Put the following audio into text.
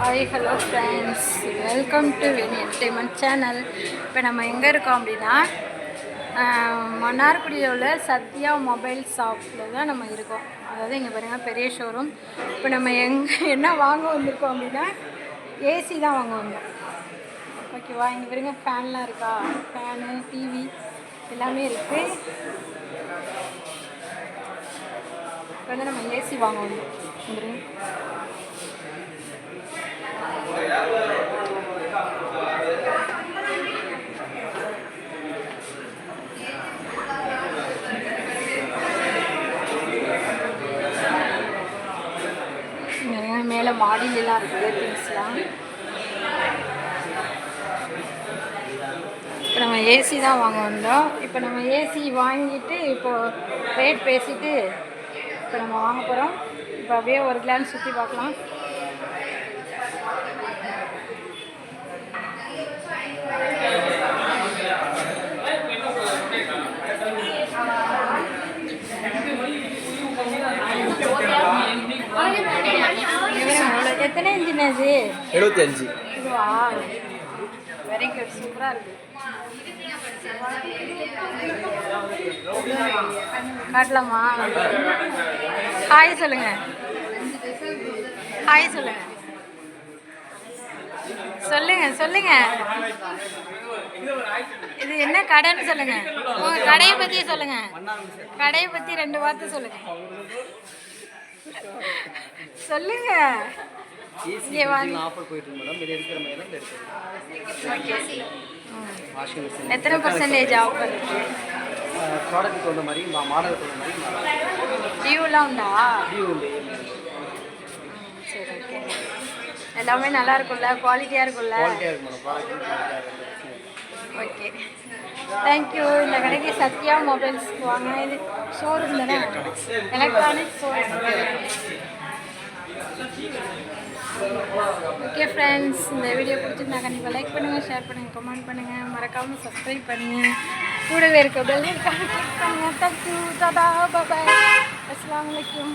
Hi hello friends welcome to win entertainment channel இப்போ நம்ம எங்கே இருக்கோம் அப்படின்னா மன்னார்குடியில் உள்ள சத்யா மொபைல் ஷாப்பில் தான் நம்ம இருக்கோம். அதாவது இங்கே பாருங்கள் பெரிய ஷோரூம் இப்போ நம்ம எங்கே என்ன வாங்க வந்திருக்கோம் அப்படின்னா ஏசி தான் வாங்க வந்தோம். ஓகேவா இங்கே பாருங்க ஃபேன்லாம் இருக்கா? ஃபேனு டிவி எல்லாமே இருக்குது இப்போ வந்து நம்ம ஏசி வாங்க வந்தோம். கீழே பாருங்க மாடிலெலாம் இருக்குது திங்ஸ்லாம் இப்போ நம்ம ஏசி தான் வாங்க வந்தோம். இப்போ நம்ம ஏசி வாங்கிட்டு இப்போது ரேட் பேசிட்டு இப்போ நம்ம வாங்க போகிறோம் இப்போ அப்படியே ஒரு கிளான்ஸ் சுற்றி பார்க்கலாம். எத்தனை இன்ச்சின் அது? எழுபத்தி அஞ்சு இதுவா வெரி குட் சூப்பராக இருக்கு. காட்டலாமா? ஹாய் சொல்லுங்க. ஹாய் சொல்லுங்க. சொல்லுங்க சொல்லுங்க. இது என்ன கடைன்னு சொல்லுங்க. உங்க கடையை பத்தி சொல்லுங்க. கடையை பத்தி ரெண்டு வார்த்தை சொல்லுங்க. சொல்லுங்க. இங்கே வாங்க. ஆஃபர் போயிட்டு இருக்கு மேடம் இது இருக்கிற மாதிரி தான் இருக்குது ஓகே வாஷிங் மிஷின் எத்தனை பர்சன்டேஜ் ஆஃபர் ப்ராடக்ட் தகுந்த மாதிரி மாடல் தகுந்த மாதிரி டியூலாம் உண்டா? டியூ உண்டு ம், சரி ஓகே. எல்லாமே நல்லா இருக்கும்ல? குவாலிட்டியாக இருக்கும்ல? ஓகே. தேங்க்யூ இந்த கடைக்கு சத்யா மொபைல்ஸ்க்கு வாங்க. இது ஷோரூம் தானே? எலக்ட்ரானிக் ஷோரூம் ஓகே ஃப்ரெண்ட்ஸ் இந்த வீடியோ பிடிச்சிருந்தா கண்டிப்பாக லைக் பண்ணுங்கள் ஷேர் பண்ணுங்கள் கமெண்ட் பண்ணுங்கள் மறக்காமல் சப்ஸ்கிரைப் பண்ணுங்கள் கூடவே இருக்க பெல் ஐக்கான தேங்க்யூ தாதா பாய் அஸ்லாம் வலைக்கம்